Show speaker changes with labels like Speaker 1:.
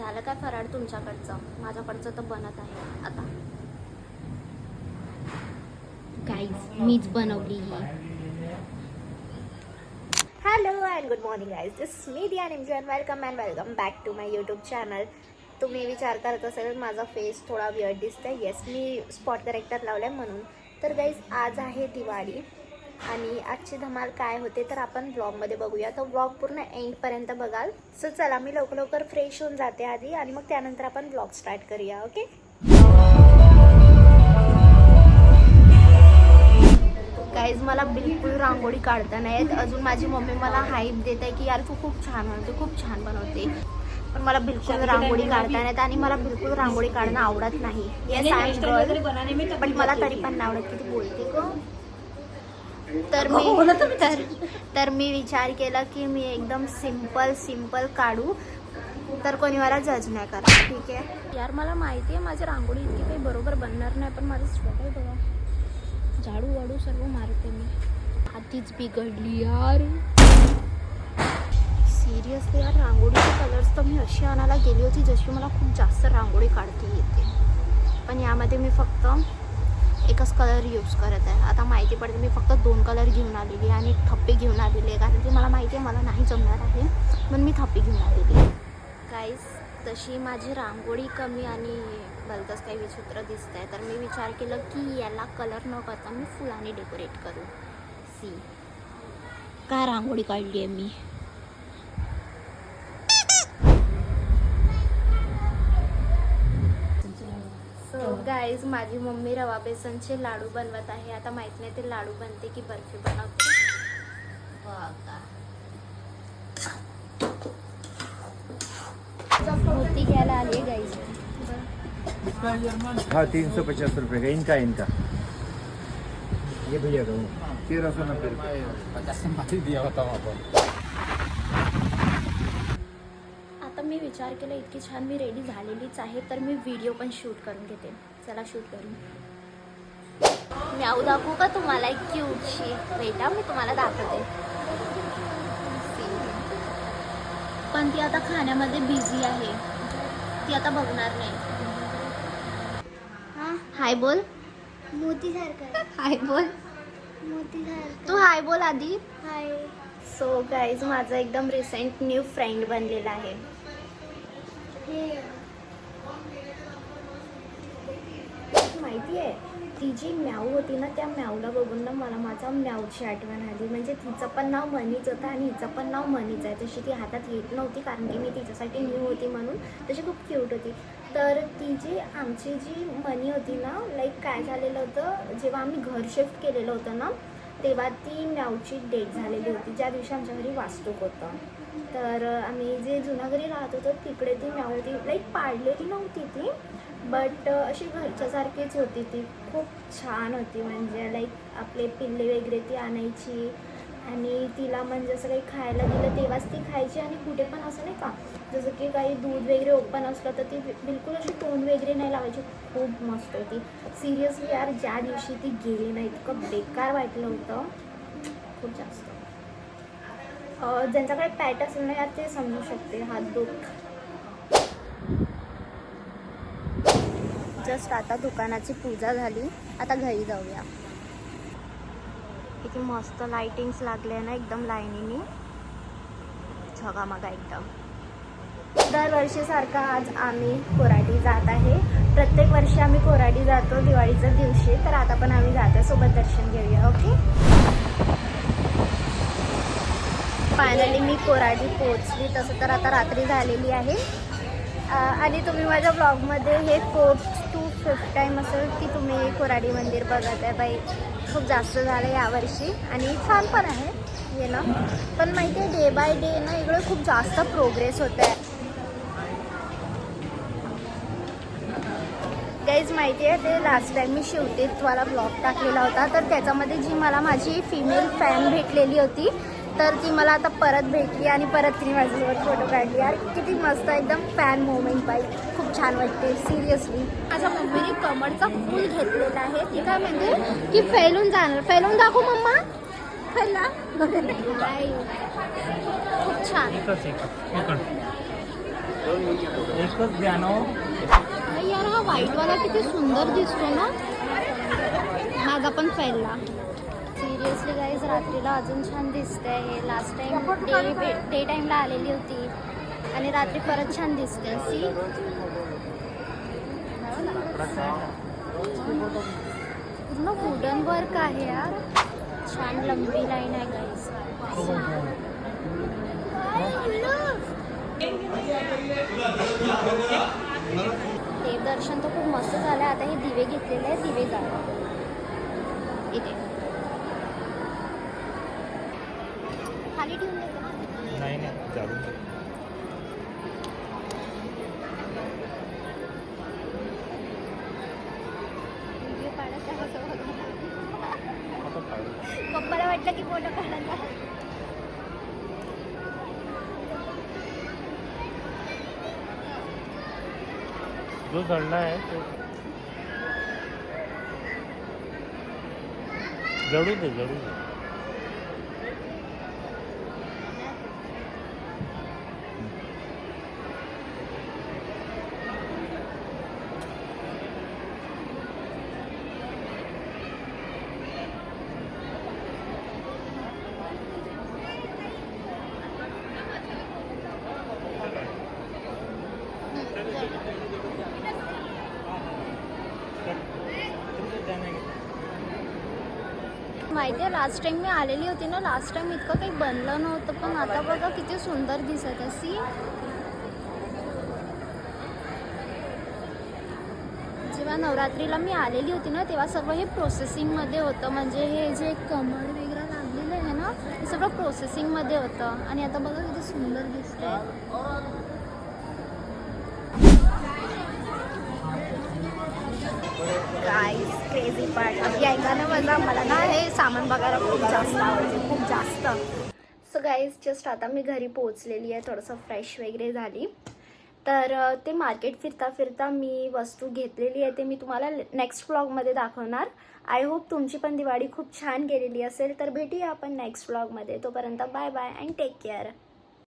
Speaker 1: झालं काय फराळ तुमच्याकडचं? माझ्याकडचं तर बनत आहे आता. काहीच मीच बनवली ही. Hello and good morning guys this me Diya Nimju and welcome and welcome back to my YouTube channel तुम्ही विचार करत असेल माझा फेस थोडा विअर्ड दिसतोय. येस मी स्पॉट करेक्टर लावलं आहे म्हणून. तर गाईज आज आहे दिवाळी. आणि आजची धमाल काय होते तर आपण ब्लॉगमध्ये बघूया. तर ब्लॉग पूर्ण एंडपर्यंत बघाल. सो चला मी लवकर लवकर फ्रेश होऊन जाते आधी आणि मग त्यानंतर आपण ब्लॉग स्टार्ट करूया ओके गाईज मला बिलकुल रांगोळी काढता नाही येत अजून माझी मम्मी मला हाईप देत आहे की यार तू खूप छान बनवते खूप छान बनवते. पण मला बिलकुल रांगोळी काढता नाही येत आणि मला बिलकुल रांगोळी काढणं आवडत नाही. पण मला तरी पण नाही आवडत किती बोलते ग तर मी तर तर मी विचार केला की मी एकदम सिंपल सिंपल काढू. तर कोणी मला जज नाही करा ठीक आहे? यार मला माहिती आहे माझी रांगोळी इतकी काही बरोबर बनणार नाही पण माझं स्ट्रगल बघा. झाडू वाडू सर्व मारते मी. आधीच बिघडली यार. सिरियसली यार रांगोळीचे कलर्स तर मी अशी आणायला गेली होती जशी मला खूप जास्त रांगोळी काढता येते. पण यामध्ये मी फक्त एकच कलर यूज करत आहे. आता माहिती पडते मी फक्त दोन कलर घेऊन आलेली आहे आणि थप्पी घेऊन आलेली आहे. कारण की मला माहिती आहे मला नाही जमणार आहे म्हणून मी थप्पी घेऊन आलेली आहे. काहीच तशी माझी रांगोळी कमी आणि भलतंच काही विचित्र दिसत आहे तर मी विचार केलं की याला कलर न करता मी फुलाने डेकोरेट करू. सी काय रांगोळी काढली आहे मी सो गाईज माझी मम्मी रवा बेसनचे लाडू बनवत आहे. आता माहीत नाही ते लाडू बनते की बर्फी बनवते. मूर्ती घ्यायला आली गाईज
Speaker 2: हाँ तीन सौ पचास रुपये. का इनका इनका. ये भैया का? तेरह सौ नब्बे रुपये.
Speaker 3: पचास माती दिया होता वहाँ पर
Speaker 1: आता मी विचार केला इतकी छान मी रेडी झालेलीच आहे तर मी व्हिडिओ पण शूट करून घेते. चला शूट करू म्याऊ दाखवू का तुम्हाला एक क्यूटशी बेटा मी तुम्हाला दाखवते. पण ती आता खाण्यामध्ये बिझी आहे. ती आता बघणार नाही. हाय बोल.
Speaker 4: मोती
Speaker 1: हाय बोल.
Speaker 4: मोती
Speaker 1: तू हाय बोल आधी.
Speaker 4: हाय
Speaker 1: सो गाईज माझा एकदम रिसेंट न्यू फ्रेंड बनलेला आहे. माहिती आहे ती जी म्याऊ होती ना त्या म्याऊला बघून ना मला माझा म्याऊची आठवण आली. म्हणजे तिचं पण नाव मनीच होतं आणि हिचं पण नाव मनीच आहे. तशी ती हातात येत नव्हती कारण की मी तिच्यासाठी न्यू होती म्हणून तशी खूप क्यूट होती. तर ती जी आमची जी मनी होती ना लाईक काय झालेलं होतं जेव्हा आम्ही घर शिफ्ट केलेलं होतं ना तेव्हा ती म्याऊची डेट झालेली होती. ज्या दिवशी आमच्या घरी वास्तूक होतं. तर आम्ही जे जुन्या घरी राहत होतो तिकडे ती म्याऊ होती लाईक पाडलेली नव्हती ती बट अशी घरच्यासारखीच होती ती. खूप छान होती म्हणजे लाईक आपले पिल्ले वगैरे ती आणायची आणि तिला म्हणजे असं काही खायला दिलं तेव्हाच ती खायची आणि कुठे पण असं नाही का जसं की काही दूध वगैरे ओपन असलं तर ती बिलकुल अशी तोंड वगैरे नाही लावायची. खूप मस्त होती. सिरियसली यार ज्या दिवशी ती गेली ना इतकं बेकार वाटलं होतं. खूप जास्त. ज्यांच्याकडे पॅट असेल ना यार ते समजू शकते हात दुख. जस्ट आता दुकानाची पूजा झाली. आता घरी जाऊया. किती मस्त लाइटिंग्स लागले ना एकदम लाईनीने. झगामगा एकदम. दरवर्षीसारखा आज आम्ही कोराडी जात आहे. प्रत्येक वर्षी आम्ही कोराडी जातो दिवाळीच्या दिवशी तर आता पण आम्ही जातो सोबत दर्शन घेऊया ओके? फायनली मी कोराडी पोचली तसं तर आता रात्री झालेली आहे. आणि तुम्ही माझ्या ब्लॉगमध्ये हे फोर्थ टू फिफ्थ टाईम असेल की तुम्ही कोराडी मंदिर बघत आहे. बाई खूप जास्त झालं यावर्षी. आणि छान पण आहे ये ना पण माहिती आहे डे बाय डे ना इकडे खूप जास्त प्रोग्रेस होत आहे गाईज माहिती आहे ते लास्ट टाईम मी शिवतेतवाला ब्लॉग टाकलेला होता. तर त्याच्यामध्ये जी मला माझी फिमेल फॅन भेटलेली होती तर ती मला आता परत भेटली आणि परत तिने माझ्यासोबत फोटो काढली. यार किती मस्त एकदम फॅन मोमेंट बाई. खूप छान वाटते सिरियसली माझ्या मम्मीने कमळचा फूल घेतलेला आहे. ती काय म्हणजे की फैलून जाणार. फैलून दाखवू मम्मा. फैला? खूप छान.
Speaker 3: ना
Speaker 1: यार हा व्हाईटवाला किती सुंदर दिसतो ना. माझा पण फॅलला. रात्रीला अजून छान दिसते हे लास्ट टाइम डे डे टाईमला आलेली होती. आणि रात्री परत छान दिसते सी? पूर्ण वुडन वर्क आहे यार छान लंबी लाईन आहे देवदर्शन तर खूप मस्त झालं आता हे दिवे घेतलेले दिवे जाणार इथे. खाली ठेवून
Speaker 3: नाही नाही काढू.
Speaker 1: पप्पाला वाटलं की फोटो आहे
Speaker 3: जो जळला आहे तो जळू दे जळू दे.
Speaker 1: माहिती आहे लास्ट टाइम मी आलेली होती ना लास्ट टाइम इतकं काही बनलं नव्हतं पण आता बघा किती सुंदर दिसत अशी जेव्हा नवरात्रीला मी आलेली होती ना तेव्हा सर्व हे प्रोसेसिंगमध्ये होतं. म्हणजे हे जे कमळ वगैरे लागलेलं आहे ना हे सगळं प्रोसेसिंगमध्ये होतं. आणि आता बघा किती सुंदर दिसतंय. क्रेझी पार्ट अगदी ऐका ना मला मला ना हे सामान बघायला खूप जास्त आवडते खूप जास्त. सो गाईज जस्ट आता मी घरी पोहोचलेली आहे थोडंसं फ्रेश वगैरे झाली. तर ते मार्केट फिरता फिरता मी वस्तू घेतलेली आहे ते मी तुम्हाला नेक्स्ट व्लॉगमध्ये दाखवणार. आय होप तुमची पण दिवाळी खूप छान गेलेली असेल तर भेटूया आपण नेक्स्ट व्लॉगमध्ये तोपर्यंत bye bye and take care